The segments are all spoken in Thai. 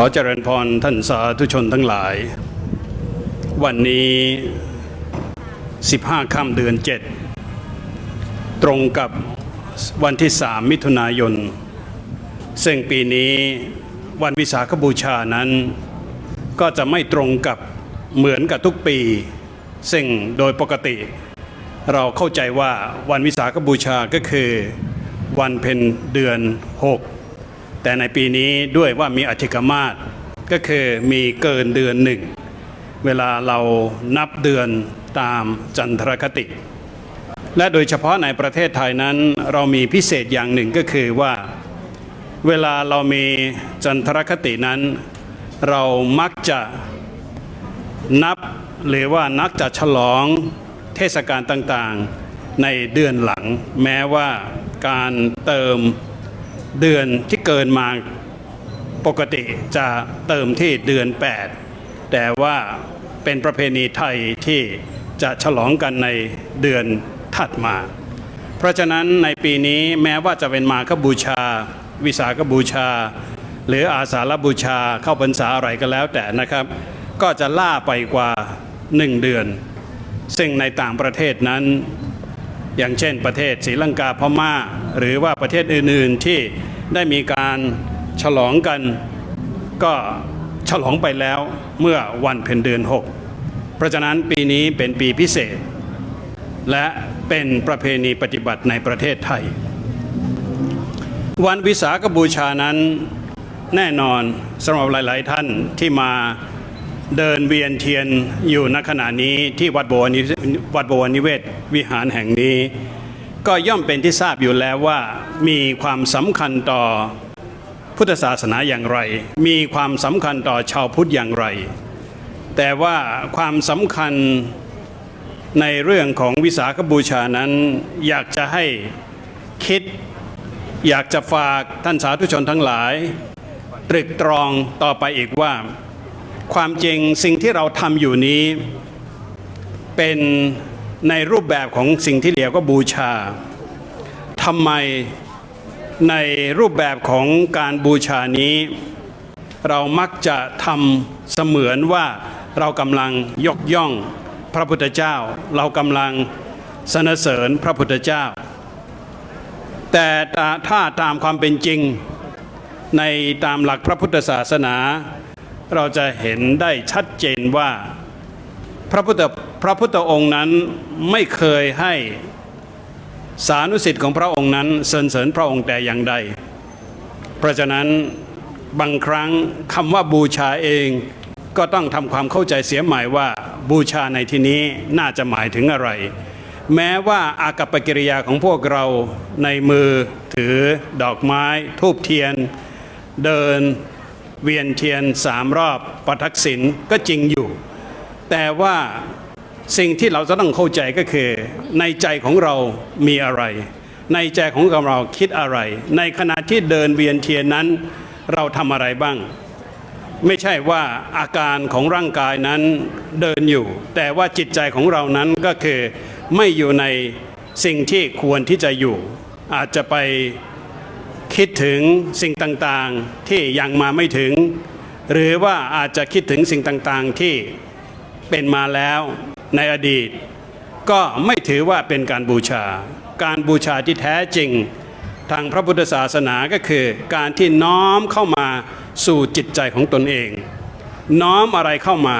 ขอเจริญพรท่านสาธุชนทั้งหลาย วันนี้ 15 ค่ำเดือน 7 ตรงกับวันที่ 3 มิถุนายน ซึ่งปีนี้วันวิสาขบูชานั้น ก็จะไม่ตรงกับเหมือนกับทุกปี ซึ่งโดยปกติ เราเข้าใจว่าวันวิสาขบูชาก็คือ วันเพ็ญเดือน 6 แต่ในปีนี้ด้วยว่ามีอธิกมาศก็คือมีเกินเดือนหนึ่ง เวลาเรานับเดือนตามจันทรคติ และโดยเฉพาะในประเทศไทยนั้น เรามีพิเศษอย่างหนึ่งก็คือว่า เวลาเรามีจันทรคตินั้น เรามักจะนับหรือว่านักจะฉลองเทศกาลต่างๆในเดือนหลัง แม้ว่าการเติม เดือนที่เกินมาปกติจะเติมที่เดือน 8 แต่ว่าเป็นประเพณีไทยที่จะฉลองกันในเดือนถัดมา เพราะฉะนั้นในปีนี้แม้ว่าจะเป็นมาคบูชา วิสาขบูชา หรืออาสาฬบูชาเข้าพรรษาอะไรก็แล้วแต่นะครับ ก็จะล่าไปกว่าหนึ่งเดือน ซึ่งในต่างประเทศนั้น อย่างเช่นประเทศศรีลังกาพม่า หรือว่าประเทศอื่นๆที่ได้มีการฉลองกัน ก็ฉลองไปแล้วเมื่อวันเพ็ญเดือน 6 เพราะฉะนั้นปีนี้เป็นปีพิเศษ และเป็นประเพณีปฏิบัติในประเทศไทย วันวิสาขบูชานั้นแน่นอนสำหรับหลาย ๆ ท่านที่มา เดินเวียนเทียนอยู่ณขณะนี้ที่วัดบวรนิวัดบวรนิเวศวิหารแห่งนี้ ก็ย่อมเป็นที่ทราบอยู่แล้วว่ามีความสำคัญต่อพุทธศาสนาอย่างไร มีความสำคัญต่อชาวพุทธอย่างไร แต่ว่าความสำคัญในเรื่องของวิสาขบูชานั้น อยากจะให้คิด อยากจะฝากท่านสาธุชนทั้งหลาย ตรึกตรองต่อไปอีกว่า ความจริงสิ่งที่เราทำอยู่นี้ เป็นในรูปแบบของสิ่งที่เรียกว่าบูชาทำไมในรูปแบบของการบูชานี้ เรามักจะทำเสมือนว่าเรากำลังยกย่องพระพุทธเจ้า เรากำลังสรรเสริญพระพุทธเจ้า แต่ถ้าตามความเป็นจริงในตามหลักพระพุทธศาสนา เราจะเห็นได้ชัดเจนว่าพระพุทธพระพุทธองค์นั้นไม่เคยให้สานุสิทธิ์ของพระองค์นั้นสรรเสริญพระองค์แต่อย่างใด เพราะฉะนั้นบางครั้งคำว่าบูชาเองก็ต้องทำความเข้าใจเสียใหม่ว่าบูชาในที่นี้น่าจะหมายถึงอะไร แม้ว่าอากัปกิริยาของพวกเราในมือถือดอกไม้ ทูบเทียน เดิน เวียนเทียนสามรอบประทักษิณก็จริงอยู่ แต่ว่าสิ่งที่เราจะต้องเข้าใจก็คือ ในใจของเรามีอะไร ในใจของเราคิดอะไร ในขณะที่เดินเวียนเทียนนั้น เราทำอะไรบ้าง ไม่ใช่ว่าอาการของร่างกายนั้นเดินอยู่ แต่ว่าจิตใจของเรานั้นก็คือไม่อยู่ในสิ่งที่ควรที่จะอยู่ อาจจะไป คิดถึงสิ่งต่างๆที่ยังมาไม่ถึง หรือว่าอาจจะคิดถึงสิ่งต่างๆที่เป็นมาแล้วในอดีต ก็ไม่ถือว่าเป็นการบูชา การบูชาที่แท้จริง ทางพระพุทธศาสนาก็คือ การที่น้อมเข้ามาสู่จิตใจของตนเอง น้อมอะไรเข้ามา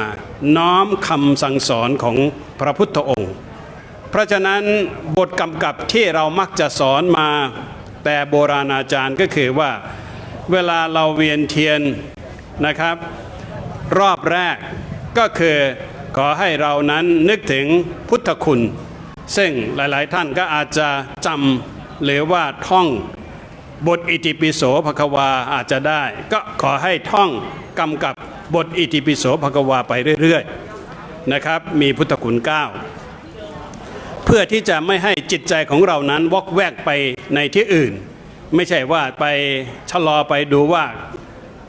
น้อมคำสั่งสอนของพระพุทธองค์ เพราะฉะนั้นบทกำกับที่เรามักจะสอนมา แต่โบราณอาจารย์ก็คือว่าเวลาเราเวียนเทียนนะครับ รอบแรกก็คือขอให้เรานั้นนึกถึงพุทธคุณ ซึ่งหลายๆท่านก็อาจจะจำหรือว่าท่องบทอิติปิโสภควาอาจจะได้ ก็ขอให้ท่องกำกับบทอิติปิโสภควาไปเรื่อย ๆ นะครับ มีพุทธคุณเก้า เพื่อที่จะไม่ให้จิตใจของเรานั้นวอกแวกไปในที่อื่น ไม่ใช่ว่าไปชะลอไปดูว่า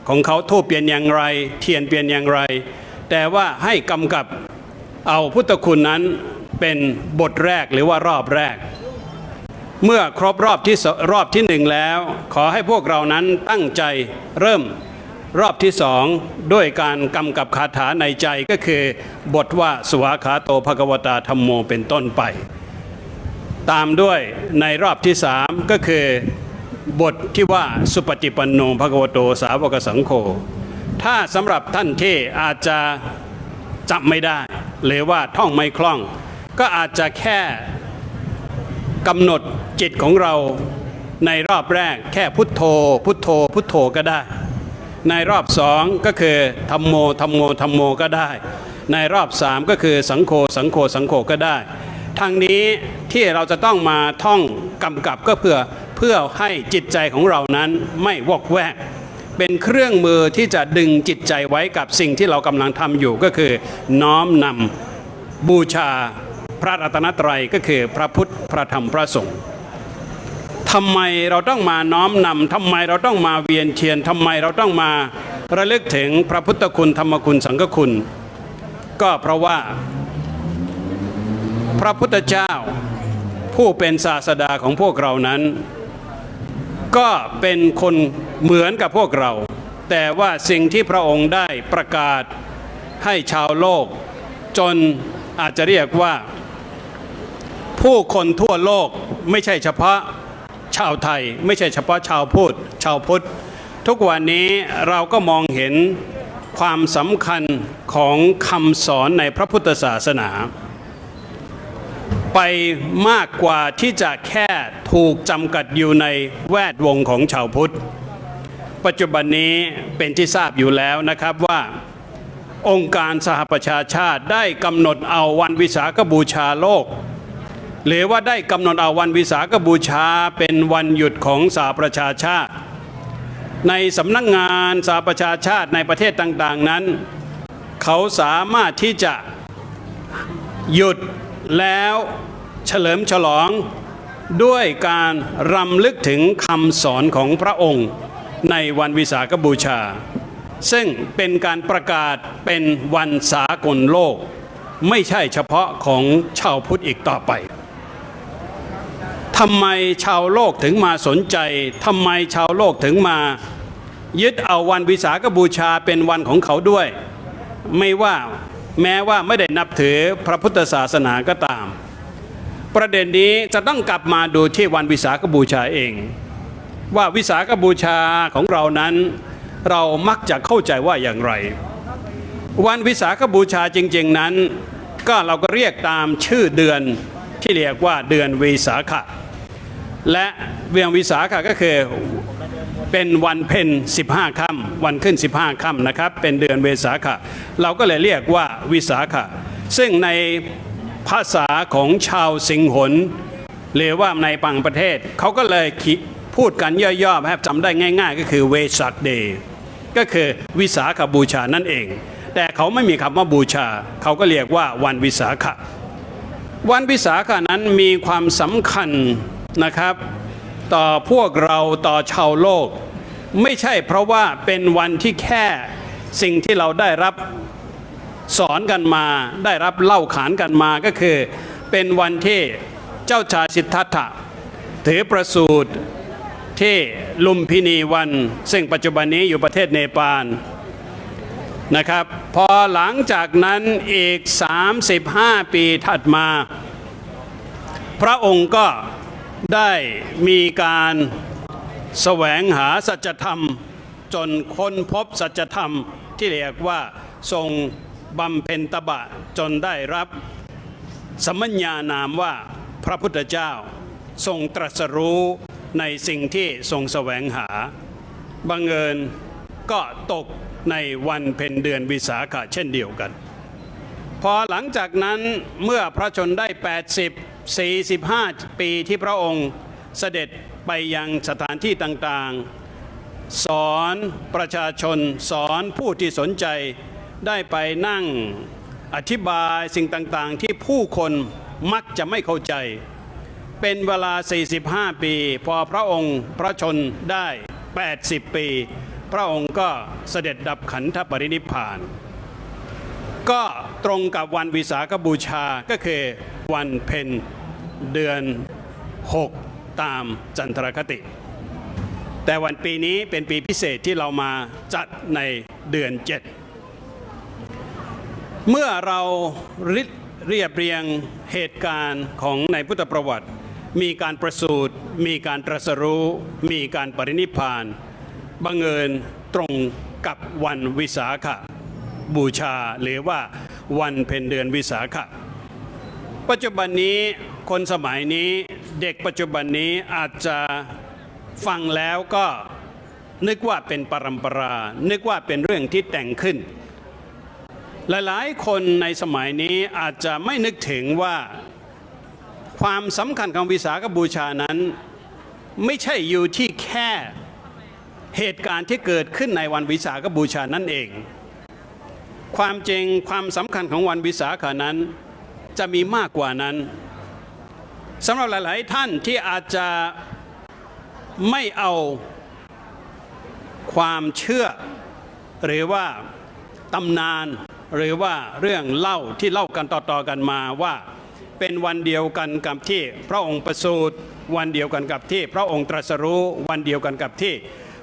ของเขาทูบเปลี่ยนอย่างไร เทียนเปลี่ยนอย่างไร แต่ว่าให้กำกับเอาพุทธคุณนั้นเป็นบทแรกหรือว่ารอบแรก เมื่อครบรอบที่รอบที่หนึ่งแล้ว ขอให้พวกเรานั้นตั้งใจเริ่ม รอบที่สองด้วยการกำกับคาถาในใจก็คือบทว่าสวาขาโตภควตาธรรมโมเป็นต้นไป ตามด้วยในรอบที่สามก็คือบทที่ว่าสุปฏิปันโนภควโตสาวกสังโฆถ้าสำหรับท่านที่อาจจะจำไม่ได้ หรือว่าท่องไม่คล่อง ก็อาจจะแค่กำหนดจิตของเราในรอบแรกแค่พุทโธ พุทโธ พุทโธก็ได้ ในรอบสองก็คือธรรมโมธรรมโมธรรมโมก็ได้ ในรอบสามก็คือสังโฆสังโฆสังโฆก็ได้ทางนี้ที่เราจะต้องมาท่องกำกับก็เพื่อเพื่อให้จิตใจของเรานั้นไม่วอกแวก เป็นเครื่องมือที่จะดึงจิตใจไว้กับสิ่งที่เรากำลังทำอยู่ก็คือ น้อมนำบูชาพระรัตนตรัยก็คือพระพุทธพระธรรมพระสงฆ์ ทำไมเราต้องมาน้อมนำทำไมเราต้องมาเวียนเทียนทำไมเราต้องมาระลึกถึงพระพุทธคุณ ธรรมคุณสังฆคุณ ก็เพราะว่า พระพุทธเจ้า ผู้เป็นศาสดาของพวกเรานั้น ก็เป็นคนเหมือนกับพวกเรา แต่ว่าสิ่งที่พระองค์ได้ประกาศให้ชาวโลก จนอาจจะเรียกว่า ผู้คนทั่วโลกไม่ใช่เฉพาะาวไทย ไม่ใช่เฉพาะชาวพุทธชาวพุทธทุกวันนี้เราก็มองเห็นความสำคัญของคำสอนในพระพุทธศาสนา ไปมากกว่าที่จะแค่ถูกจำกัดอยู่ในแวดวงของชาวพุทธ ปัจจุบันนี้เป็นที่ทราบอยู่แล้วนะครับว่าองค์การสหประชาชาติได้กำหนดเอาวันวิสาขบูชาโลก หรือว่าได้กำหนดเอาวันวิสาขบูชาเป็นวันหยุดของสหประชาชาติ ในสำนักงงานสหประชาชาติในประเทศต่างๆนั้น เขาสามารถที่จะหยุดแล้วเฉลิมฉลองด้วยการรำลึกถึงคำสอนของพระองค์ในวันวิสาขบูชา ซึ่งเป็นการประกาศเป็นวันสากลโลก ไม่ใช่เฉพาะของชาวพุทธอีกต่อไป ทำไมชาวโลกถึงมาสนใจทำไมชาวโลกถึงมา ยึดเอาวันวิสาขบูชาเป็นวันของเขาด้วย ไม่ว่าแม้ว่าไม่ได้นับถือพระพุทธศาสนาก็ตาม ประเด็นนี้จะต้องกลับมาดูที่วันวิสาขบูชาเอง ว่าวิสาขบูชาของเรานั้น เรามักจะเข้าใจว่าอย่างไร วันวิสาขบูชาจริง ๆนั้น ก็เราก็เรียกตามชื่อเดือนที่เรียกว่าเดือนวิสาขะ และเวียงวิสาขะก็คือเป็นวันเพ็ญ15 ค่ำวันขึ้น 15 ค่ำนะครับ เป็นเดือนเวสาขะ เราก็เลยเรียกว่าวิสาขะ ซึ่งในภาษาของชาวสิงหนหรือว่าในปังประเทศ เขาก็เลยพูดกันย่อๆแบบจำได้ง่าย ๆ ก็คือเวสักเดย์ก็คือวิสาขบูชานั่นเอง แต่เขาไม่มีคำว่าบูชา เขาก็เรียกว่าวันวิสาขะ วันวิสาขานั้นมีความสำคัญ นะครับ ต่อพวกเราต่อชาวโลก ไม่ใช่เพราะว่าเป็นวันที่แค่สิ่งที่เราได้รับสอนกันมา ได้รับเล่าขานกันมาก็คือ เป็นวันที่เจ้าชายสิทธัตถะถือประสูติที่ลุมพินีวัน ซึ่งปัจจุบันนี้อยู่ประเทศเนปาลนะครับ พอหลังจากนั้นอีก 35 ปีถัดมา พระองค์ก็ ได้มีการแสวงหาสัจธรรม จนค้นพบสัจธรรมที่เรียกว่าทรงบำเพ็ญตบะจนได้รับสมัญญานามว่าพระพุทธเจ้า ทรงตรัสรู้ในสิ่งที่ทรงแสวงหา บังเอิญก็ตกในวันเพ็ญเดือนวิสาขะเช่นเดียวกัน พอหลังจากนั้นเมื่อพระชนได้ 80 45 ปีที่พระองค์เสด็จไปยังสถานที่ต่างๆ สอนประชาชนสอนผู้ที่สนใจได้ไปนั่งอธิบายสิ่งต่างๆ ที่ผู้คนมักจะไม่เข้าใจ เป็นเวลา 45 ปี พอพระองค์พระชนได้ 80 ปี พระองค์ก็เสด็จดับขันธปรินิพพาน ก็ตรงกับวันวิสาขบูชาก็คือ วันเพ็ญเดือน 6 ตามจันทรคติ แต่วันปีนี้เป็นปีพิเศษที่เรามาจัดในเดือน 7 เมื่อเราริเรียบเรียงเหตุการณ์ของในพุทธประวัติ มีการประสูติมีการตรัสรู้ มีการปรินิพานบังเอิญตรงกับวันวิสาขบูชาหรือว่าวันเพ็ญเดือนวิสาขะ ปัจจุบันนี้คนสมัยนี้เด็กปัจจุบันนี้อาจจะฟังแล้วก็นึกว่าเป็นปรัมปรา นึกว่าเป็นเรื่องที่แต่งขึ้น หลายๆ คนในสมัยนี้อาจจะไม่นึกถึงว่าความสำคัญของวิสาขบูชานั้น ไม่ใช่อยู่ที่แค่เหตุการณ์ที่เกิดขึ้นในวันวิสาขบูชานั่นเอง ความจริงความสำคัญของวันวิสาขานั้น จะมีมากกว่านั้นสำหรับหลาย ๆ ท่านที่อาจจะไม่เอาความเชื่อ หรือว่าตำนานหรือว่าเรื่องเล่าที่เล่ากันต่อ ๆ กันมาว่าเป็นวันเดียวกันกับที่พระองค์ประสูติวันเดียวกันกับที่ พระองค์ตรัสรู้วันเดียวกันกับที่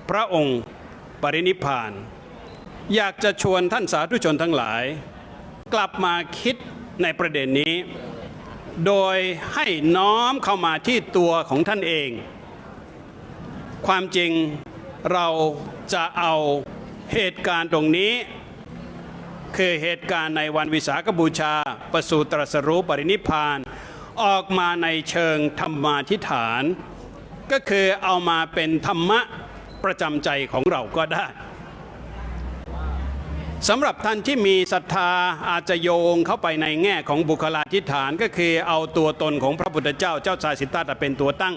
พระองค์ปรินิพพาน อยากจะชวนท่านสาธุชนทั้งหลาย กลับมาคิด ในประเด็นนี้ โดยให้น้อมเข้ามาที่ตัวของท่านเอง ความจริงเราจะเอาเหตุการณ์ตรงนี้ คือเหตุการณ์ในวันวิสาขบูชา ประสูตรัสรู้ปรินิพาน ออกมาในเชิงธรรมาทิฐาน ก็คือเอามาเป็นธรรมะประจำใจของเราก็ได้ สำหรับท่านที่มีศรัทธาอาจจะโยงเข้าไปในแง่ของบุคลาธิฐานก็คือเอาตัวตนของพระพุทธเจ้าเจ้าชายสิทธัตถะเป็นตัวตั้ง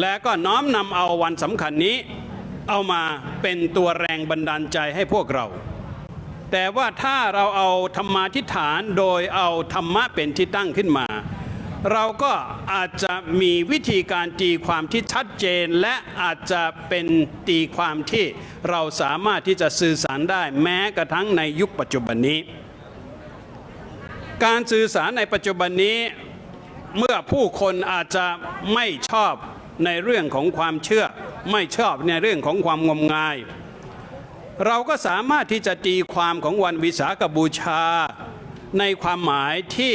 และก็น้อมนำเอาวันสำคัญนี้ เอามาเป็นตัวแรงบันดาลใจให้พวกเรา แต่ว่าถ้าเราเอาธรรมาทิฐานโดยเอาธรรมะเป็นที่ตั้งขึ้นมา เราก็อาจจะมีวิธีการตีความที่ชัดเจน และอาจจะเป็นตีความที่เราสามารถที่จะสื่อสารได้แม้กระทั่งในยุคปัจจุบันนี้ การสื่อสารในปัจจุบันนี้ เมื่อผู้คนอาจจะไม่ชอบในเรื่องของความเชื่อ ไม่ชอบในเรื่องของความงมงาย เราก็สามารถที่จะตีความของวันวิสาขบูชา ในความหมายที่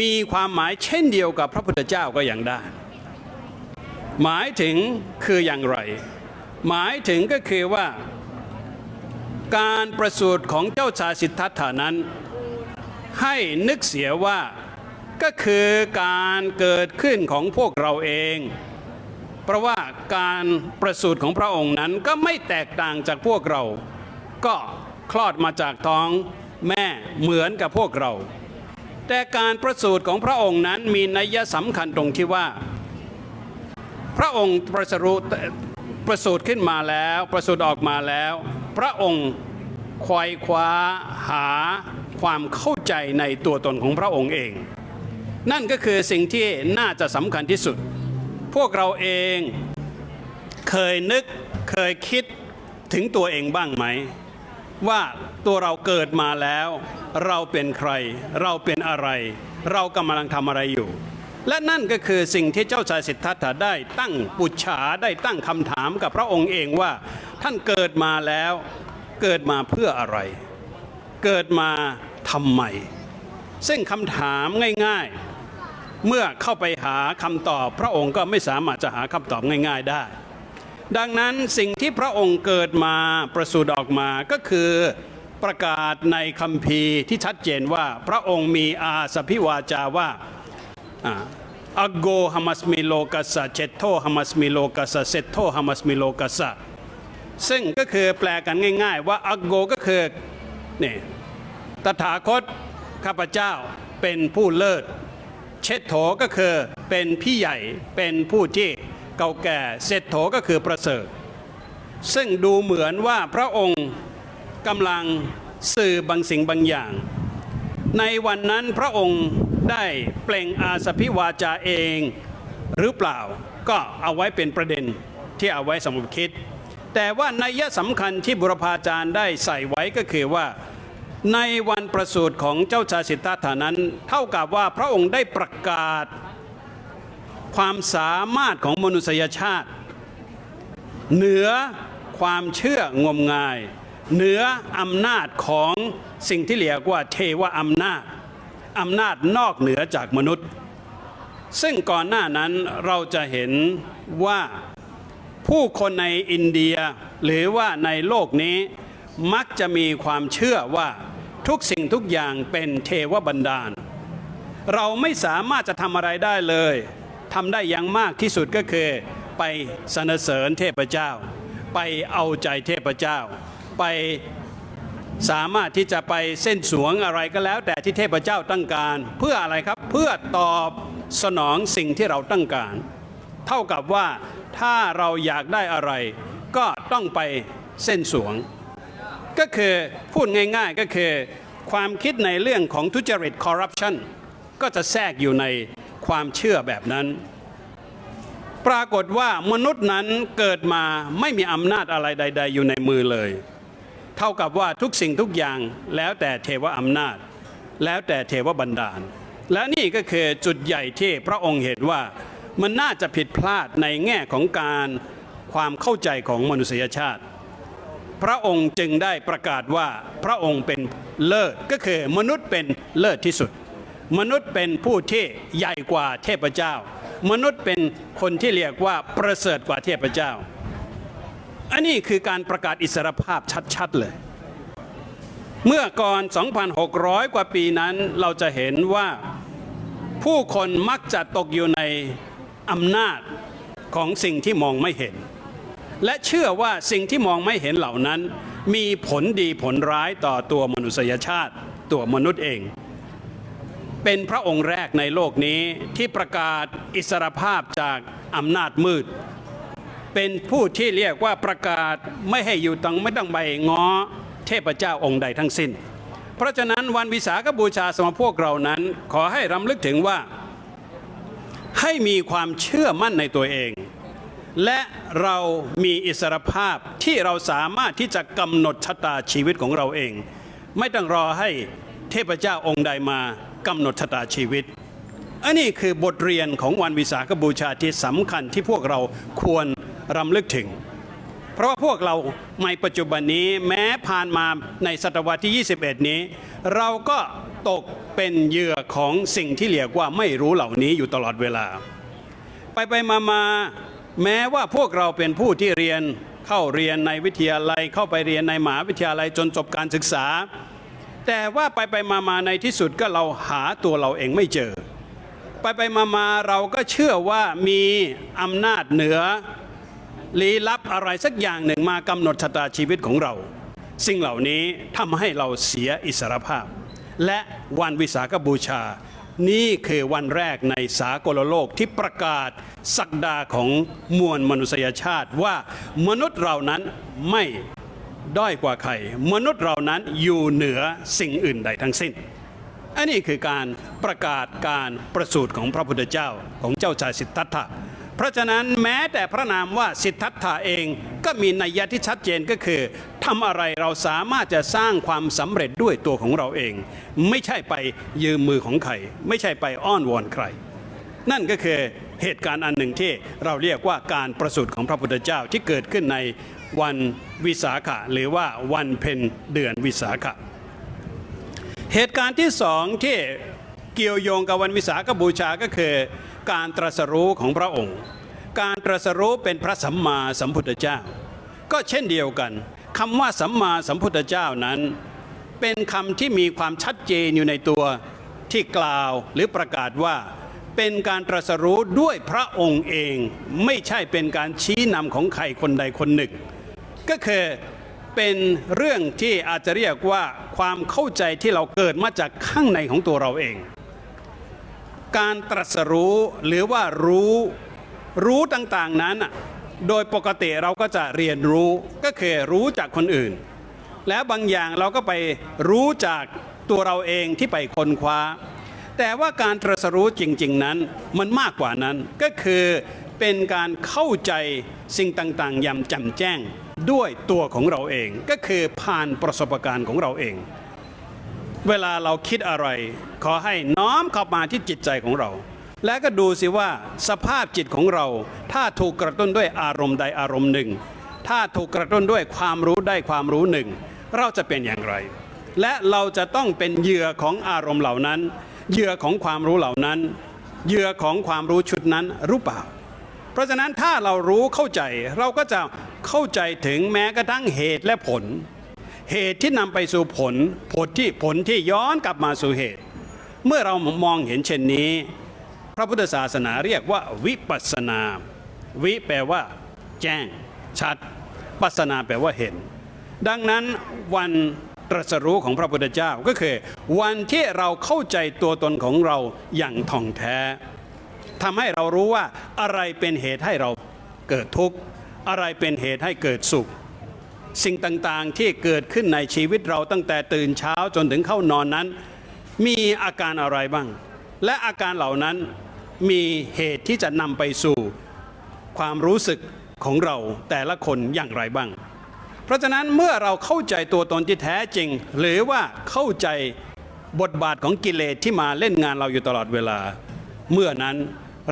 มีความหมายเช่นเดียวกับพระพุทธเจ้าก็ยังได้ หมายถึงคืออย่างไร หมายถึงก็คือว่า การประสูติของเจ้าชายสิทธัตถานั้น ให้นึกเสียว่าก็คือการเกิดขึ้นของพวกเราเอง เพราะว่าการประสูติของพระองค์นั้นก็ไม่แตกต่างจากพวกเรา ก็คลอดมาจากท้องแม่เหมือนกับพวกเรา แต่การประสูติของพระองค์นั้นมีนัยสำคัญตรงที่ว่า พระองค์ประสูติประสูติขึ้นมาแล้ว ประสูติออกมาแล้ว พระองค์ควายคว้าหาความเข้าใจในตัวตนของพระองค์เอง นั่นก็คือสิ่งที่น่าจะสำคัญที่สุด พวกเราเองเคยนึกเคยคิดถึงตัวเองบ้างไหม ว่าตัวเราเกิดมาแล้ว เราเป็นใคร เราเป็นอะไร เรากำลังทำอะไรอยู่ และนั่นก็คือสิ่งที่เจ้าชายสิทธัตถะได้ตั้งปุจฉาได้ตั้งคำถามกับพระองค์เองว่า ท่านเกิดมาแล้วเกิดมาเพื่ออะไร เกิดมาทำไม ซึ่งคำถามง่ายๆ เมื่อเข้าไปหาคำตอบ พระองค์ก็ไม่สามารถจะหาคำตอบง่ายๆได้ ดังนั้นสิ่งที่พระองค์เกิดมาประสูติออกมาก็คือ ประกาศในคัมภีร์ที่ชัดเจนว่าพระองค์มีอาสพิวาจาว่าอัโกฮามัสมิโลกัสะเชตโตฮามัสมิโลกัสะเซตโตฮามัสมิโลกัสะซึ่งก็คือแปลกันง่าย ๆ ว่าอัโกก็คือนี่ตถาคตข้าพเจ้าเป็นผู้เลิศ เชตโถก็คือเป็นพี่ใหญ่เป็นผู้ที่เก่าแก่เศรษโถก็คือประเสริฐ ซึ่งดูเหมือนว่าพระองค์ กำลังสื่อบางสิ่งบางอย่าง ในวันนั้นพระองค์ได้เปล่งอาสพิวาจาเองหรือเปล่าก็เอาไว้เป็นประเด็นที่เอาไว้สำหรับคิด แต่ว่านัยสำคัญที่บุรพาจารย์ได้ใส่ไว้ก็คือว่าในวันประสูติของเจ้าชายสิทธัตถานั้น เท่ากับว่าพระองค์ได้ประกาศ ความสามารถของมนุษยชาติ เหนือความเชื่องมงาย เหนืออำนาจของสิ่งที่เรียกว่าเทวอำนาจอำนาจนอกเหนือจากมนุษย์ ซึ่งก่อนหน้านั้นเราจะเห็นว่าผู้คนในอินเดียหรือว่าในโลกนี้มักจะมีความเชื่อว่าทุกสิ่งทุกอย่างเป็นเทวบันดาล เราไม่สามารถจะทำอะไรได้เลยทำได้อย่างมากที่สุดก็คือ ไปสรรเสริญเทพเจ้า ไปเอาใจเทพเจ้า ไปสามารถที่จะไปเส้นสวงอะไรก็แล้ว แต่ที่เทพเจ้าต้องการ เพื่ออะไรครับเพื่อตอบสนองสิ่งที่เราต้องการ เท่ากับว่าถ้าเราอยากได้อะไร ก็ต้องไปเส้นสวง ก็คือพูดง่ายๆก็คือความคิดในเรื่องของทุจริตคอร์รัปชันก็จะแทรกอยู่ในความเชื่อแบบนั้น ปรากฏว่ามนุษย์นั้นเกิดมาไม่มีอำนาจอะไรใด ๆ อยู่ในมือเลย เท่ากับว่าทุกสิ่งทุกอย่างแล้วแต่เทวอำนาจ แล้วแต่เทวบันดาล และนี่ก็คือจุดใหญ่ที่พระองค์เห็นว่ามันน่าจะผิดพลาดในแง่ของการความเข้าใจของมนุษยชาติ พระองค์จึงได้ประกาศว่าพระองค์เป็นเลิศก็คือมนุษย์เป็นเลิศที่สุด มนุษย์เป็นผู้ที่ใหญ่กว่าเทพเจ้า มนุษย์เป็นคนที่เรียกว่าประเสริฐกว่าเทพเจ้า อันนี้คือการประกาศอิสรภาพชัดๆเลย เมื่อก่อน 2,600 กว่าปีนั้นเราจะเห็นว่าผู้คนมักจะตกอยู่ในอำนาจของสิ่งที่มองไม่เห็น และเชื่อว่าสิ่งที่มองไม่เห็นเหล่านั้น มีผลดีผลร้ายต่อตัวมนุษยชาติ ตัวมนุษย์เอง เป็นพระองค์แรกในโลกนี้ที่ประกาศอิสรภาพจากอำนาจมืด เป็นผู้ที่เรียกว่าประกาศไม่ให้อยู่ตังไม่ต้องไปง้อเทพเจ้าองค์ใดทั้งสิ้น เพราะฉะนั้นวันวิสาขบูชาสำหรับพวกเรานั้น ขอให้รำลึกถึงว่า ให้มีความเชื่อมั่นในตัวเอง และเรามีอิสรภาพที่เราสามารถที่จะกำหนดชะตาชีวิตของเราเอง ไม่ต้องรอให้เทพเจ้าองค์ใดมากำหนดชะตาชีวิตอันนี้คือบทเรียนของวันวิสาขบูชาที่สำคัญที่พวกเราควร รำลึกถึง เพราะว่าพวกเราในปัจจุบันนี้แม้ผ่านมาในศตวรรษที่ 21 นี้ เราก็ตกเป็นเหยื่อของสิ่งที่เรียกว่าไม่รู้เหล่านี้อยู่ตลอดเวลา ไปไปมามาแม้ว่าพวกเราเป็นผู้ที่เรียนเข้าเรียนในวิทยาลัยเข้าไปเรียนในมหาวิทยาลัยจนจบการศึกษา แต่ว่าไปไปมามาในที่สุดก็เราหาตัวเราเองไม่เจอ ไปไปมามาเราก็เชื่อว่ามีอำนาจเหนือ ลี้ลับอะไรสักอย่างหนึ่งมากำหนดชะตาชีวิตของเรา สิ่งเหล่านี้ทำให้เราเสียอิสรภาพ และวันวิสาขบูชา นี่คือวันแรกในสากลโลกที่ประกาศศักดาของมวลมนุษยชาติว่ามนุษย์เรานั้นไม่ด้อยกว่าใคร มนุษย์เรานั้นอยู่เหนือสิ่งอื่นใดทั้งสิ้น อันนี้คือการประกาศการประสูติของพระพุทธเจ้าของเจ้าชายสิทธัตถะ เพราะฉะนั้นแม้แต่พระนามว่าสิทธัตถะเองก็มีนัยยะที่ชัดเจนก็คือทำอะไรเราสามารถจะสร้างความสำเร็จด้วยตัวของเราเอง ไม่ใช่ไปยืมมือของใคร ไม่ใช่ไปอ้อนวอนใคร นั่นก็คือเหตุการณ์อันหนึ่งที่เราเรียกว่าการประสูติของพระพุทธเจ้าที่เกิดขึ้นในวันวิสาขะหรือว่าวันเพ็ญเดือนวิสาขะเหตุการณ์ที่สองที่เกี่ยวโยงกับวันวิสาขบูชาก็คือ การตรัสรู้ของพระองค์ การตรัสรู้เป็นพระสัมมาสัมพุทธเจ้า ก็เช่นเดียวกันคำว่าสัมมาสัมพุทธเจ้านั้น เป็นคำที่มีความชัดเจนอยู่ในตัวที่กล่าวหรือประกาศว่าเป็นการตรัสรู้ด้วยพระองค์เองไม่ใช่เป็นการชี้นำของใครคนใดคนหนึ่ง ก็คือเป็นเรื่องที่อาจจะเรียกว่าความเข้าใจที่เราเกิดมาจากข้างในของตัวเราเอง การตรัสรู้หรือว่ารู้รู้ต่างๆนั้น โดยปกติเราก็จะเรียนรู้ก็คือรู้จากคนอื่น แล้วบางอย่างเราก็ไปรู้จากตัวเราเองที่ไปค้นคว้า แต่ว่าการตรัสรู้จริง ๆ นั้นมันมากกว่านั้นก็คือเป็นการเข้าใจสิ่งต่างๆอย่างจ่มแจ้งด้วยตัวของเราเองก็คือผ่านประสบการณ์ของเราเอง เวลาเราคิดอะไร ขอให้น้อมเข้ามาที่จิตใจของเรา และก็ดูสิว่าสภาพจิตของเรา ถ้าถูกกระตุ้นด้วยอารมณ์ใดอารมณ์หนึ่ง ถ้าถูกกระตุ้นด้วยความรู้ได้ความรู้หนึ่ง เราจะเป็นอย่างไร และเราจะต้องเป็นเหยื่อของอารมณ์เหล่านั้น เหยื่อของความรู้เหล่านั้น เหยื่อของความรู้ชุดนั้นรู้เปล่า เพราะฉะนั้นถ้าเรารู้เข้าใจเราก็จะเข้าใจถึงแม้กระทั่งเหตุและผล เหตุที่นำไปสู่ผลผลที่ผลที่ย้อนกลับมาสู่เหตุ เมื่อเรามองเห็นเช่นนี้ พระพุทธศาสนาเรียกว่าวิปัสนา วิแปลว่า แจ้ง ชัด ปัสนาแปลว่าเห็น ดังนั้นวันตรัสรู้ของพระพุทธเจ้าก็คือ วันที่เราเข้าใจตัวตนของเราอย่างท่องแท้ทำให้เรารู้ว่าอะไรเป็นเหตุให้เราเกิดทุกข์ อะไรเป็นเหตุให้เกิดสุข สิ่งต่างๆที่เกิดขึ้นในชีวิตเราตั้งแต่ตื่นเช้าจนถึงเข้านอนนั้น มีอาการอะไรบ้าง และอาการเหล่านั้นมีเหตุที่จะนำไปสู่ ความรู้สึกของเราแต่ละคนอย่างไรบ้าง เพราะฉะนั้นเมื่อเราเข้าใจตัวตนที่แท้จริง หรือว่าเข้าใจบทบาทของกิเลสที่มาเล่นงานเราอยู่ตลอดเวลา เมื่อนั้น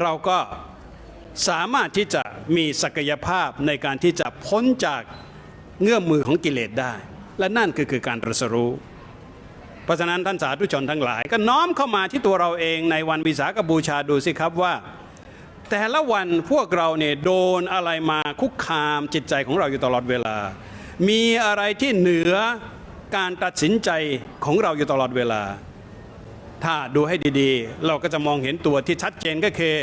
เราก็สามารถที่จะมีศักยภาพในการที่จะพ้นจาก เงื่อมมือของกิเลสได้ และนั่นคือคือการตรัสรู้เพราะฉะนั้นท่านสาธุชนทั้งหลาย ก็น้อมเข้ามาที่ตัวเราเองในวันวิสาขบูชาดูสิครับว่า แต่ละวันพวกเราเนี่ยโดนอะไรมาคุกคามจิตใจของเราอยู่ตลอดเวลา มีอะไรที่เหนือการตัดสินใจของเราอยู่ตลอดเวลา ถ้าดูให้ดีๆ เราก็จะมองเห็นตัวที่ชัดเจนก็คือ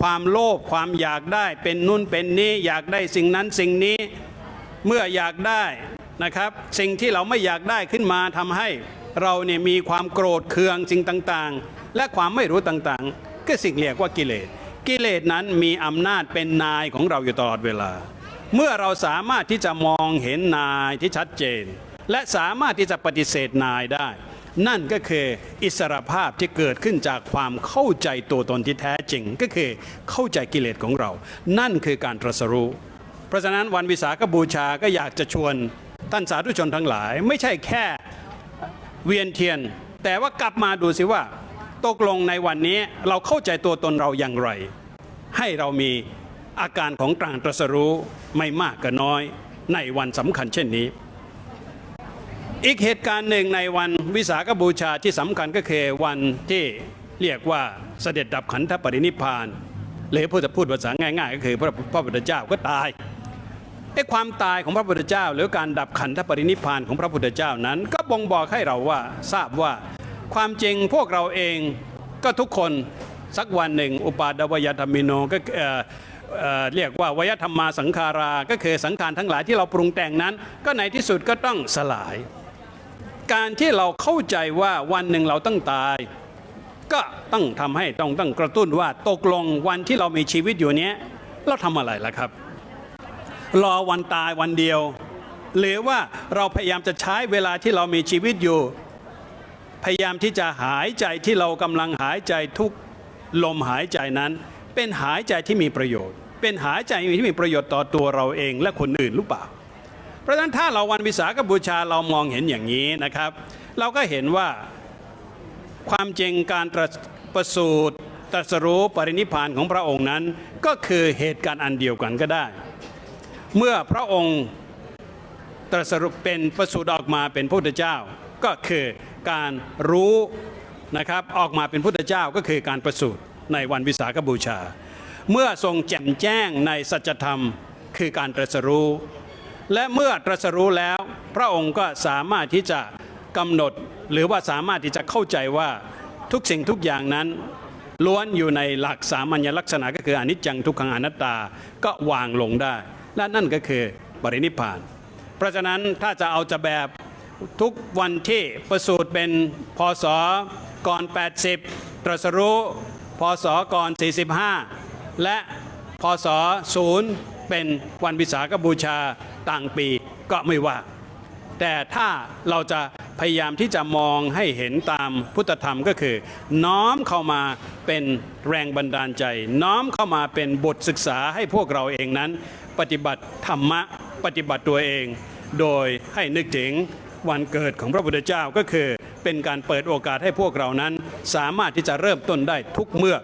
ความโลภความอยากได้เป็นนู่นเป็นนี้อยากได้สิ่งนั้นสิ่งนี้ เมื่ออยากได้นะครับสิ่งที่เราไม่อยากได้ขึ้นมาทำให้เราเนี่ยมีความโกรธเคืองสิ่งต่างๆ และความไม่รู้ต่างๆ ก็สิ่งเรียกว่ากิเลส กิเลสนั้นมีอำนาจเป็นนายของเราอยู่ตลอดเวลา เมื่อเราสามารถที่จะมองเห็นนายที่ชัดเจน และสามารถที่จะปฏิเสธนายได้ นั่นก็คืออิสรภาพที่เกิดขึ้นจากความเข้าใจตัวตนที่แท้จริง ก็คือเข้าใจกิเลสของเรา นั่นคือการตรัสรู้ เพราะฉะนั้นวันวิสาขบูชาก็อยากจะชวนท่านสาธุชนทั้งหลาย ไม่ใช่แค่เวียนเทียน แต่ว่ากลับมาดูสิว่าตกลงในวันนี้เราเข้าใจตัวตนเราอย่างไร ให้เรามีอาการของกลางตรัสรู้ไม่มากก็น้อยในวันสำคัญเช่นนี้ อีกเหตุการณ์หนึ่งในวันวิสาขบูชาที่สำคัญก็คือวันที่เรียกว่าเสด็จดับขันธปรินิพาน หรือพูดจะพูดภาษาง่าย ๆ ก็คือพระพุทธเจ้าก็ตาย ไอ้ความตายของพระพุทธเจ้า หรือการดับขันธปรินิพานของพระพุทธเจ้านั้น ก็บ่งบอกให้เราว่าทราบว่าความจริงพวกเราเองก็ทุกคนสักวันหนึ่ง อุปาดวยธรรมิโนก็เออเรียกว่าวยธรรมาสังขารา ก็คือสังขารทั้งหลายที่เราปรุงแต่งนั้น ก็ในที่สุดก็ต้องสลาย การที่เราเข้าใจว่าวันหนึ่งเราต้องตาย ก็ต้องทำให้ต้องต้องกระตุ้นว่าตกลงวันที่เรามีชีวิตอยู่เนี้ยเราทำอะไรล่ะครับ รอวันตายวันเดียว หรือว่าเราพยายามจะใช้เวลาที่เรามีชีวิตอยู่ พยายามที่จะหายใจที่เรากำลังหายใจทุกลมหายใจนั้น เป็นหายใจที่มีประโยชน์ เป็นหายใจที่มีประโยชน์ต่อตัวเราเองและคนอื่นหรือเปล่า เพราะฉะนั้นถ้าเราวันวิสาขบูชาเรามองเห็นอย่างนี้นะครับ เราก็เห็นว่าความจริงการตรัสประสูติตรัสรู้ปรินิพพานของพระองค์นั้น ก็คือเหตุการณ์อันเดียวกันก็ได้ เมื่อพระองค์ตรัสรู้เป็นประสูติออกมาเป็นพระพุทธเจ้า ก็คือการรู้นะครับออกมาเป็นพุทธเจ้าก็คือการประสูติในวันวิสาขบูชา เมื่อทรงแจ่มแจ้งในสัจธรรมคือการตรัสรู้ และเมื่อตรัสรู้แล้ว พระองค์ก็สามารถที่จะกำหนดหรือว่าสามารถที่จะเข้าใจว่าทุกสิ่งทุกอย่างนั้น ล้วนอยู่ในหลักสามัญลักษณะก็คืออนิจจังทุกขังอนัตตาก็วางลงได้ และนั่นก็คือปรินิพาน เพราะฉะนั้นถ้าจะเอาจะแบบทุกวันที่ประสูติเป็นพศก่อน 80 ตรัสรู้พศก่อน 45 และพศ0เป็นวันวิสาขบูชาต่างปีก็ไม่ว่า แต่ถ้าเราจะพยายามที่จะมองให้เห็นตามพุทธธรรมก็คือ น้อมเข้ามาเป็นแรงบันดาลใจ น้อมเข้ามาเป็นบทศึกษาให้พวกเราเองนั้น ปฏิบัติธรรมะปฏิบัติตัวเอง โดยให้นึกถึงวันเกิดของพระพุทธเจ้าก็คือ เป็นการเปิดโอกาสให้พวกเรานั้น สามารถที่จะเริ่มต้นได้ทุกเมื่อ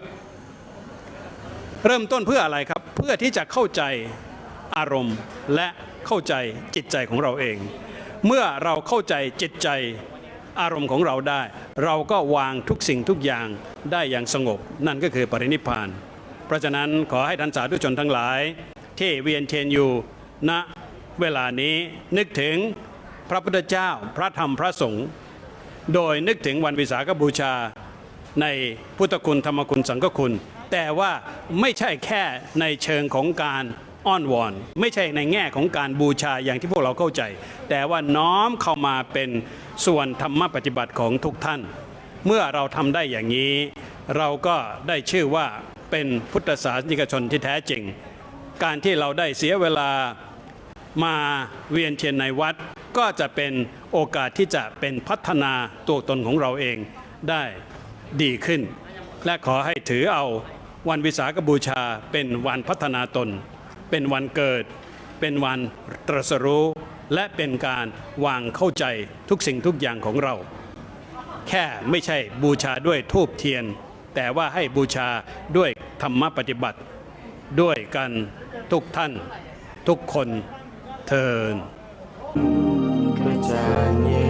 เริ่มต้นเพื่ออะไรครับ เพื่อที่จะเข้าใจอารมณ์และเข้าใจจิตใจของเราเอง เมื่อเราเข้าใจจิตใจอารมณ์ของเราได้ เราก็วางทุกสิ่งทุกอย่างได้อย่างสงบ นั่นก็คือปรินิพพาน เพราะฉะนั้นขอให้ท่านสาธุชนทั้งหลาย ที่เวียนเทียนอยู่ณเวลานี้นึกถึงพระพุทธเจ้าพระธรรมพระสงฆ์โดยนึกถึงวันวิสาขบูชาในพุทธคุณธรรมคุณสังฆคุณ แต่ว่าไม่ใช่แค่ในเชิงของการอ้อนวอน ไม่ใช่ในแง่ของการบูชาอย่างที่พวกเราเข้าใจ แต่ว่าน้อมเข้ามาเป็นส่วนธรรมปฏิบัติของทุกท่าน เมื่อเราทำได้อย่างนี้ เราก็ได้ชื่อว่าเป็นพุทธศาสนิกชนที่แท้จริง การที่เราได้เสียเวลามาเวียนเทียนในวัด ก็จะเป็นโอกาสที่จะเป็นพัฒนาตัวตนของเราเองได้ดีขึ้น และขอให้ถือเอาวันวิสาขบูชาเป็นวันพัฒนาตน เป็นวันเกิด เป็นวันตรัสรู้ และเป็นการวางเข้าใจทุกสิ่งทุกอย่างของเรา แค่ไม่ใช่บูชาด้วยทูบเทียน แต่ว่าให้บูชาด้วยธรรมปฏิบัติ ด้วยกันทุกท่านทุกคนเทินกระจาย